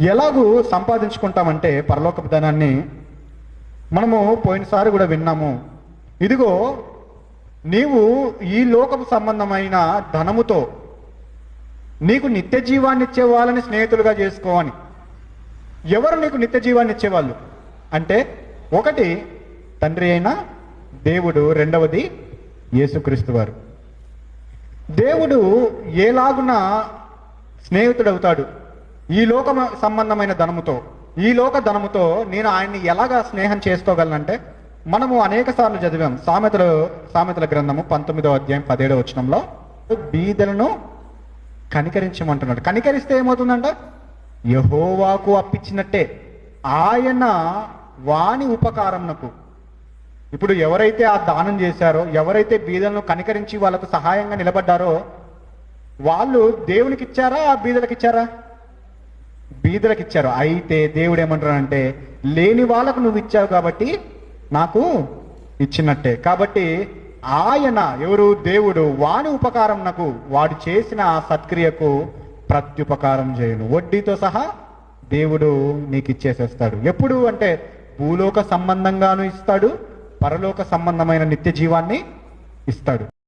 ఎలాగూ సంపాదించుకుంటామంటే పరలోక ధనాన్ని మనము పోయినసారి కూడా విన్నాము. ఇదిగో నీవు ఈ లోకపు సంబంధమైన ధనముతో నీకు నిత్య జీవాన్ని ఇచ్చే వాళ్ళని స్నేహితులుగా చేసుకోవని ఎవరు నీకు నిత్య జీవాన్ని ఇచ్చేవాళ్ళు? అంటే ఒకటి తండ్రి అయిన దేవుడు రెండవది యేసుక్రీస్తు వారు. దేవుడు ఏలాగున స్నేహితుడు అవుతాడు ఈ లోక సంబంధమైన ధనముతో ఈ లోక ధనముతో నేను ఆయన్ని ఎలాగా స్నేహం చేసుకోగలనంటే మనము అనేక సార్లు చదివాం సామెతలు సామెతల గ్రంథము పంతొమ్మిదవ అధ్యాయం పదిహేడవ వచనంలో బీదలను కనికరించమంటున్నాడు. కనికరిస్తే ఏమవుతుందంట? యహోవాకు అప్పించినట్టే ఆయన వాణి ఉపకారంనకు ఇప్పుడు ఎవరైతే ఆ దానం చేశారో ఎవరైతే బీదలను కనికరించి వాళ్ళకు సహాయంగా నిలబడ్డారో వాళ్ళు దేవునికి ఇచ్చారా ఆ బీదలకు ఇచ్చారా బీదలకు ఇచ్చారు అయితే దేవుడు ఏమంటారంటే లేని వాళ్ళకు నువ్వు ఇచ్చావు కాబట్టి నాకు ఇచ్చినట్టే. కాబట్టి ఆయన ఎవరు? దేవుడు. వాని ఉపకారం నాకు. వాడు చేసిన ఆ సత్క్రియకు ప్రత్యుపకారం చేయను. వడ్డీతో సహా దేవుడు నీకు ఇచ్చేసేస్తాడు ఎప్పుడు అంటే భూలోక సంబంధంగాను ఇస్తాడు పరలోక సంబంధమైన నిత్య జీవాన్ని ఇస్తాడు.